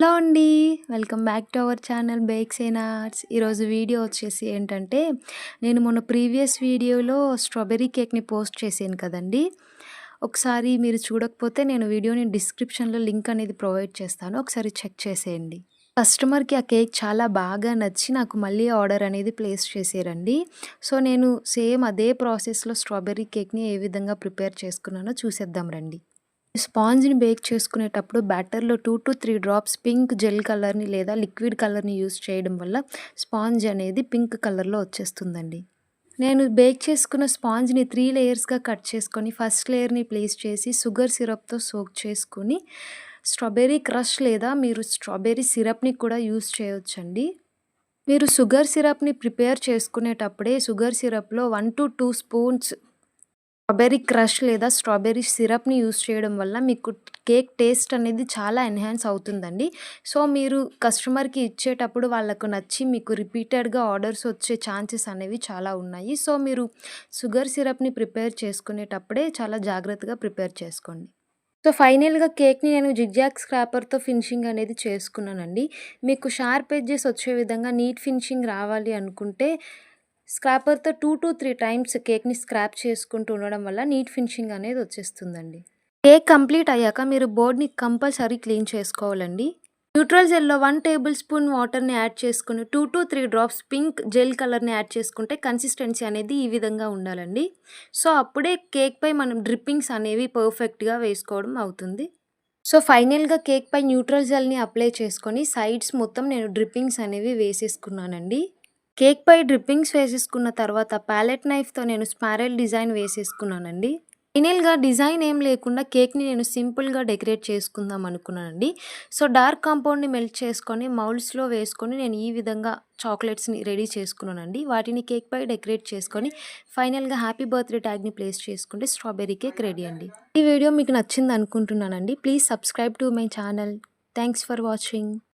Hello అండి. Welcome back to our channel bakes and arts. ఈరోజు video వచ్చేసి ఏంటంటే, నేను మొన్న ప్రీవియస్ వీడియోలో స్ట్రాబెర్రీ కేక్‌ని పోస్ట్ చేశాను కదండీ! ఒకసారి మీరు చూడకపోతే నేను వీడియోని డిస్క్రిప్షన్‌లో లింక్ అనేది ప్రొవైడ్ చేస్తాను. ఒకసారి చెక్ చేసేయండి. కస్టమర్‌కి ఆ కేక్ చాలా బాగా నచ్చి నాకు మళ్ళీ ఆర్డర్ అనేది ప్లేస్ చేశారండి. సో, నేను సేమ్ అదే ప్రాసెస్‌లో స్ట్రాబెర్రీ కేక్‌ని ఏ విధంగా ప్రిపేర్ చేసుకున్నానో చూసేద్దాం రండి. స్పాంజ్‌ని బేక్ చేసుకునేటప్పుడు బ్యాటర్‌లో 2-3 డ్రాప్స్ పింక్ జెల్ కలర్‌ని లేదా లిక్విడ్ కలర్‌ని యూజ్ చేయడం వల్ల స్పాంజ్ అనేది పింక్ కలర్‌లో వచ్చేస్తుందండి. నేను బేక్ చేసుకున్న స్పాంజ్‌ని త్రీ లేయర్స్‌గా కట్ చేసుకొని ఫస్ట్ లేయర్‌ని ప్లేస్ చేసి షుగర్ సిరప్‌తో సోక్ చేసుకుని స్ట్రాబెర్రీ క్రష్ లేదా మీరు స్ట్రాబెర్రీ సిరప్‌ని కూడా యూజ్ చేయొచ్చండి. మీరు షుగర్ సిరప్‌ని ప్రిపేర్ చేసుకునేటప్పుడే షుగర్ సిరప్‌లో 1-2 స్పూన్స్ స్ట్రాబెర్రీ క్రష్ లేదా స్ట్రాబెర్రీ సిరప్‌ని యూస్ చేయడం వల్ల మీకు కేక్ టేస్ట్ అనేది చాలా ఎన్హాన్స్ అవుతుందండి. సో, మీరు కస్టమర్‌కి ఇచ్చేటప్పుడు వాళ్ళకు నచ్చి మీకు రిపీటెడ్‌గా ఆర్డర్స్ వచ్చే ఛాన్సెస్ అనేవి చాలా ఉన్నాయి. సో, మీరు షుగర్ సిరప్‌ని ప్రిపేర్ చేసుకునేటప్పుడే చాలా జాగ్రత్తగా ప్రిపేర్ చేసుకోండి. సో, ఫైనల్‌గా కేక్‌ని నేను జిగ్‌జాగ్ స్క్రాపర్‌తో ఫినిషింగ్ అనేది చేసుకున్నానండి. మీకు షార్ప్ ఎడ్జెస్ వచ్చే విధంగా నీట్ ఫినిషింగ్ రావాలి అనుకుంటే స్క్రాపర్‌తో 2-3 టైమ్స్ కేక్‌ని స్క్రాప్ చేసుకుంటూ ఉండడం వల్ల నీట్ ఫినిషింగ్ అనేది వచ్చేస్తుందండి. కేక్ కంప్లీట్ అయ్యాక మీరు బోర్డ్‌ని కంపల్సరీ క్లీన్ చేసుకోవాలండి. న్యూట్రల్ జెల్‌లో వన్ టేబుల్ స్పూన్ వాటర్‌ని యాడ్ చేసుకుని two to three drops pink gel కలర్‌ని యాడ్ చేసుకుంటే కన్సిస్టెన్సీ అనేది ఈ విధంగా ఉండాలండి. సో, అప్పుడే కేక్‌పై మనం డ్రిప్పింగ్స్ అనేవి పర్ఫెక్ట్‌గా వేసుకోవడం అవుతుంది. సో, ఫైనల్‌గా కేక్‌పై న్యూట్రల్ జెల్‌ని అప్లై చేసుకొని సైడ్స్ మొత్తం నేను డ్రిప్పింగ్స్ అనేవి వేసేసుకున్నానండి. కేక్‌పై డ్రిప్పింగ్స్ వేసేసుకున్న తర్వాత ప్యాలెట్ నైఫ్‌తో నేను స్పారెల్ డిజైన్ వేసేసుకున్నానండి. ఫైనల్‌గా డిజైన్ ఏం లేకుండా కేక్‌ని నేను సింపుల్‌గా డెకరేట్ చేసుకుందాం అనుకున్నానండి. సో, డార్క్ కాంపౌండ్‌ని మెల్ట్ చేసుకొని మౌల్డ్స్‌లో వేసుకొని నేను ఈ విధంగా చాక్లెట్స్‌ని రెడీ చేసుకున్నానండి. వాటిని కేక్‌పై డెకరేట్ చేసుకొని ఫైనల్‌గా హ్యాపీ బర్త్‌డే ట్యాగ్‌ని ప్లేస్ చేసుకుంటే స్ట్రాబెరీ కేక్ రెడీ అండి. ఈ వీడియో మీకు నచ్చింది అనుకుంటున్నానండి. Please subscribe to my channel. Thanks for watching.